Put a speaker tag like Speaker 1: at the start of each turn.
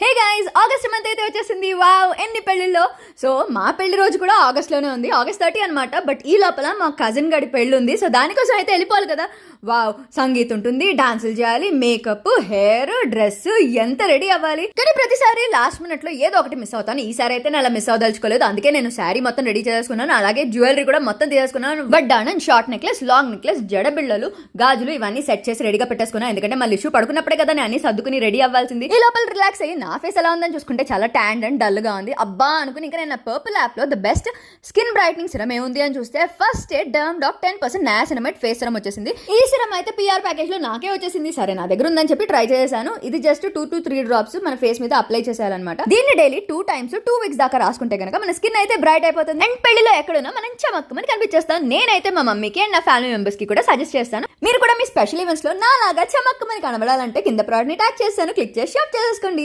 Speaker 1: Hey guys August month అయితే వచ్చేసింది. Wow ఎన్ని పెళ్ళిళ్ళు. సో మా పెళ్ళి రోజు కూడా ఆగస్ట్లోనే ఉంది. ఆగస్ట్ థర్టీ అనమాట బట్ ఈ లోపల మా కజిన్ గడి పెళ్ళి ఉంది సో దానికోసం అయితే వెళ్ళిపోవాలి కదా. వావ్ సంగీత్ ఉంటుంది డాన్సులు చేయాలి మేకప్ హెయిర్ డ్రెస్ ఎంత రెడీ అవ్వాలి. కానీ ప్రతిసారి లాస్ట్ మినిట్లో ఏదో ఒకటి మిస్ అవుతాను. ఈసారి అయితే నేను అలా మిస్ అవదలుచుకోలేదు. అందుకే నేను శారీ మొత్తం రెడీ చేసుకున్నాను అలాగే జ్యువెలరీ కూడా మొత్తం తీసేసుకున్నాను. వడ్డాను షార్ట్ నెక్లెస్ లాంగ్ నెక్లెస్ జడబిళ్ళలు గాజులు ఇవన్నీ సెట్ చేసి రెడీగా పెట్టేసుకున్నాను ఎందుకంటే మళ్ళీ ఇష్యూ పడుకున్నప్పుడే కదా నేను అన్ని సర్దుకుని రెడీ అవ్వాల్సింది. ఈ లోపల రిలాక్స్ అయ్యి నా ఫేస్ ఎలా ఉందని చూసుకుంటే చాలా ట్యాండ్ అండ్ డల్గా ఉంది. అబ్బా అనుకుని ఇంకా నేను పర్పుల్ యాప్లో the best skin brightening serum ఏముంది అని చూస్తే first Derm Doc ten percent niacinamide face serum వచ్చేసింది. ఈ సిరం అయితే పిఆర్ ప్యాకేజ్లో నాకే వచ్చేసింది. సరే నా దగ్గర ఉందని చెప్పి ట్రై చేశాను. ఇది just two to three drops మన ఫేస్ మీద అప్లై చేసేయాలన్నమాట దీన్ని daily two times two weeks దాకా రాసుకుంటే కనుక మన స్కిన్ అయితే బ్రైట్ అయిపోతుంది. అండ్ పెళ్ళిలో ఎక్కడున్నా మనం చమక్కమని కనిపించేస్తాం. నేనైతే మా మమ్మీకి అండ్ నా ఫ్యామిలీ మెంబర్స్కి కూడా సజెస్ట్ చేస్తాను. మీరు కూడా మీ స్పెషల్ ఈవెంట్స్లో నాలాగా చమక్కమని కనబడాలంటే కింద ప్రోడక్ట్ని ట్యాగ్ చేస్తాను. క్లిక్ చేసి షాప్ చేసుకోండి